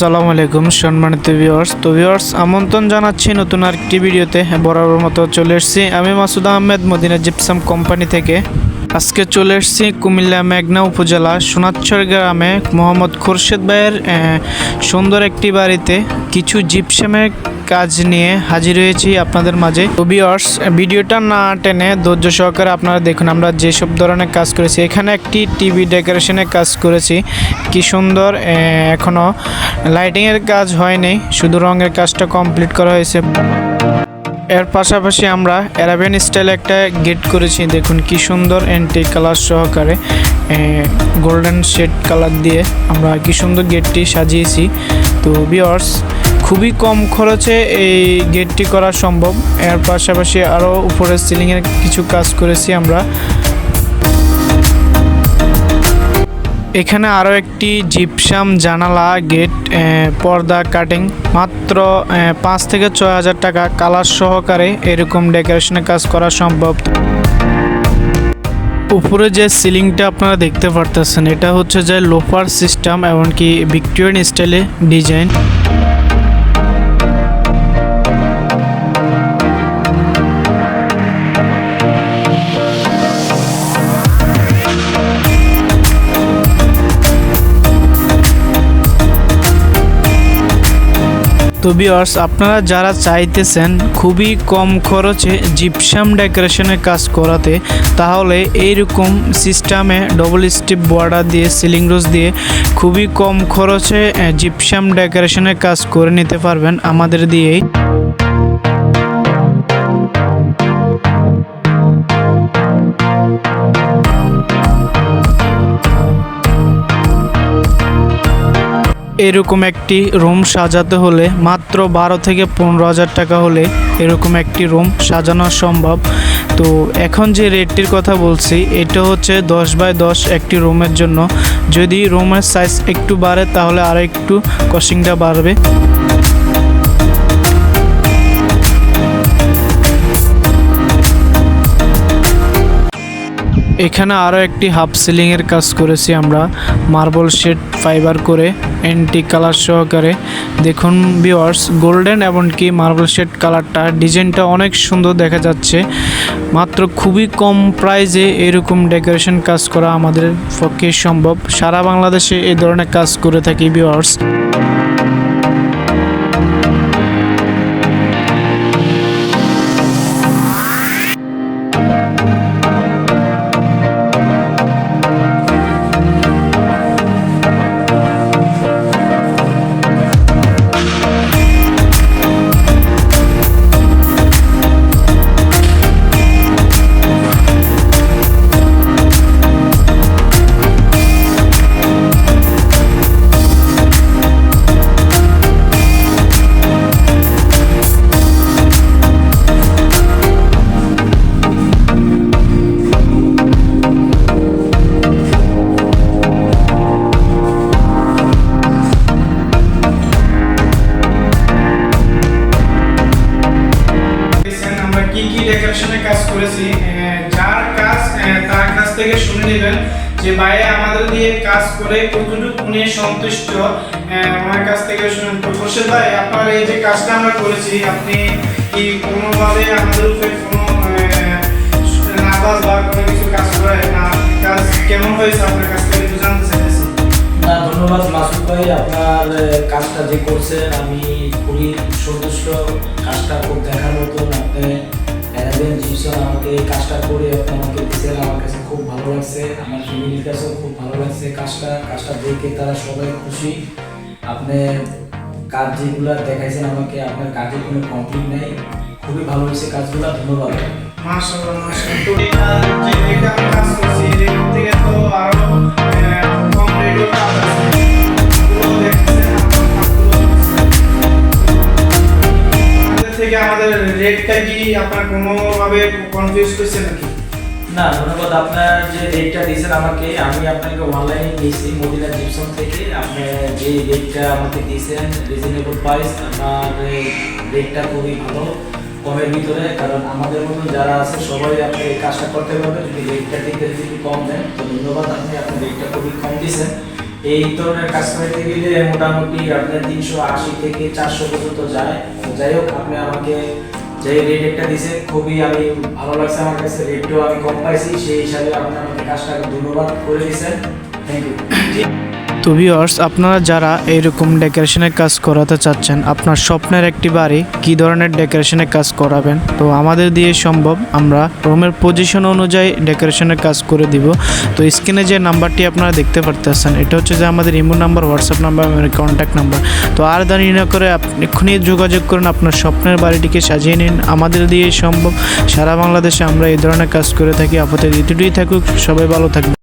আসসালামু আলাইকুম সম্মানিত ভিউয়ার্স তো ভিউয়ার্স আমন্ত্রণ জানাচ্ছি নতুন আরেকটি ভিডিওতে। বরাবর মতো চলে এসেছি। আমি মাসুদ আহমেদ, মদিনা জিপসাম কোম্পানি থেকে। আজকে চলে এসেছি কুমিল্লা মেঘনা উপজেলা সোনাচ্ছর গ্রামে মোহাম্মদ খুরশেদ ভাইয়ের সুন্দর একটি বাড়িতে। কিছু জিপসামের কাজ নিয়ে হাজির হয়েছি আপনাদের মাঝে। তো ভিডিওটা না টেনে ধৈর্য সহকারে আপনারা দেখুন আমরা যেসব ধরনের কাজ করেছি এখানে একটি টিভি ডেকোরেশনের কাজ করেছি। কি সুন্দর আহ, এখনও লাইটিংয়ের কাজ হয়নি শুধু রঙের কাজটা কমপ্লিট করা হয়েছে। এর পাশাপাশি আমরা অ্যারাবিয়ান স্টাইলে একটা গেট করেছি দেখুন কি সুন্দর অ্যান্টি কালার সহকারে গোল্ডেন শেড কালার দিয়ে আমরা কি সুন্দর গেটটি সাজিয়েছি। তো বিয়ার্স খুবই কম খরচে এই গেটটি করা সম্ভব। এর পাশাপাশি আরও উপরে সিলিংয়ের কিছু কাজ করেছি আমরা। এখানে আরও একটি জিপসাম জানালা গেট পর্দা কাটিং মাত্র পাঁচ থেকে ছয় হাজার টাকা কালার সহকারে এরকম ডেকোরেশনের কাজ করা সম্ভব। উপরে যে সিলিংটা আপনারা দেখতে পারতেছেন, এটা হচ্ছে যে লোফার সিস্টেম এমনকি ভিক্টোরিয়ান স্টাইলে ডিজাইন তো বিয়ার্স আপনারা যারা চাইতেছেন খুবই কম খরচে জিপসাম ডেকোরেশনের কাজ করাতে, তাহলে এইরকম সিস্টেমে ডবল স্টিপ বর্ডার দিয়ে সিলিং রোজ দিয়ে খুবই কম খরচে জিপসাম ডেকোরেশনের কাজ করে নিতে পারবেন আমাদের দিয়েই। এরকম একটি রুম সাজাতে হলে মাত্র বারো থেকে পনেরো হাজার টাকা হলে এরকম একটি রুম সাজানো সম্ভব। তো এখন যে রেটটির কথা বলছি, এটা হচ্ছে দশ বাই দশ একটি রুমের জন্য। যদি রুমের সাইজ একটু বাড়ে, তাহলে আরও একটু কস্টিংটা বাড়বে। এখানে আরও একটি হাফ সিলিংয়ের কাজ করেছি আমরা। মার্বল শেড, ফাইবার করে অ্যান্টি কালার সহকারে। দেখুন ভিওয়ার্স গোল্ডেন এমনকি মার্বল শেড কালারটা ডিজাইনটা অনেক সুন্দর দেখা যাচ্ছে। মাত্র খুবই কম প্রাইজে এরকম ডেকোরেশন কাজ করা আমাদের পক্ষে সম্ভব। সারা বাংলাদেশে এই ধরনের কাজ করে থাকি ভিওয়ার্স ডেকোরেশনের কাজ করেছি। যার কাজ তার কাছ থেকে শুনে নেবেন যে ভাই আমাদের দিয়ে কাজ করে কতটুকু উনি সন্তুষ্ট। আমার কাছ থেকে শুনেন। খোরশেদ ভাই, আপনার এই যে কাজটা আমরা করেছি, আপনি কি কোনোভাবে আমাদের উপরে কোনো নারাজ বা কোনো কিছু কাজ করে না, কাজ কেমন হয়েছে আপনার কাছ থেকে একটু জানতে চাইতেছি। না, ধন্যবাদ মাসুদ ভাই, আপনার কাজটা যে করছেন, আমি খুবই সন্তুষ্ট। কাজটা খুব দেখার মতন, আপনি অ্যারাবিয়ান জিপসন আমাকে এই কাজটা করে আপনি আমাকে দিচ্ছেন আমার কাছে খুব ভালো লাগছে, আমার ফ্যামিলির কাছেও খুব ভালো লাগছে কাজটা কাজটা দেখে তারা সবাই খুশি। আপনি কাজ যেগুলো দেখাইছেন আমাকে, আপনার কাজে কোনো কমপ্লিট নেই। খুবই ভালো হয়েছে কাজগুলো, ধন্যবাদ। মাশাআল্লাহ মাশাআল্লাহ। কাজ তো আরও কম আমাদের রেটটা কি আপনার কোনোভাবে কনফিউজ করছে নাকি? না, ধন্যবাদ। আপনার যে রেটটা দিয়েছেন আমাকে, আমি আপনাকে অনলাইনে নিয়েছি, মদিনা জিপসন থেকে। আপনি যে রেটটা আমাকে দিয়েছেন রিজনেবল প্রাইস আমার রেটটা খুবই ভালো, কমের ভিতরে। কারণ আমাদের মতো যারা আছে, সবাই আপনি কাজটা করতে পারবে যদি রেটটা দিতে যদি কম দেন, তো ধন্যবাদ। আপনি আপনার রেটটা খুবই কম দিয়েছেন। এই ধরনের কাজ করতে গেলে মোটামুটি আপনার তিনশো আশি থেকে চারশো পর্যন্ত যায়। যাই হোক, আপনি আমাকে যে রেট একটা দিয়েছেন, খুবই আমি ভালো লাগছে আমার কাছে। রেটটাও আমি কম পাইছি, সেই হিসাবে আপনি আমাকে কাজটাকে ধন্যবাদ করে দিয়েছেন। থ্যাংক ইউ তো ভিউয়ার্স আপনারা যারা এইরকম ডেকোরেশনের কাজ করাতে চাচ্ছেন, আপনার স্বপ্নের একটি বাড়ি কী ধরনের ডেকোরেশনের কাজ করাবেন? তো আমাদের দিয়ে সম্ভব, আমরা রুমের পজিশন অনুযায়ী ডেকোরেশনের কাজ করে দিব। তো স্ক্রিনে যে নাম্বারটি আপনারা দেখতে পারতেছেন, এটা হচ্ছে যে আমাদের imo number, WhatsApp number contact number. তো আর দেরি না করে আপনি এক্ষুনি যোগাযোগ করুন, আপনার স্বপ্নের বাড়িটিকে সাজিয়ে নিন। আমাদের দিয়ে সম্ভব, সারা বাংলাদেশে আমরা এই ধরনের কাজ করে থাকি। আপাতত এটুকুই থাকুক, সবাই ভালো থাকবে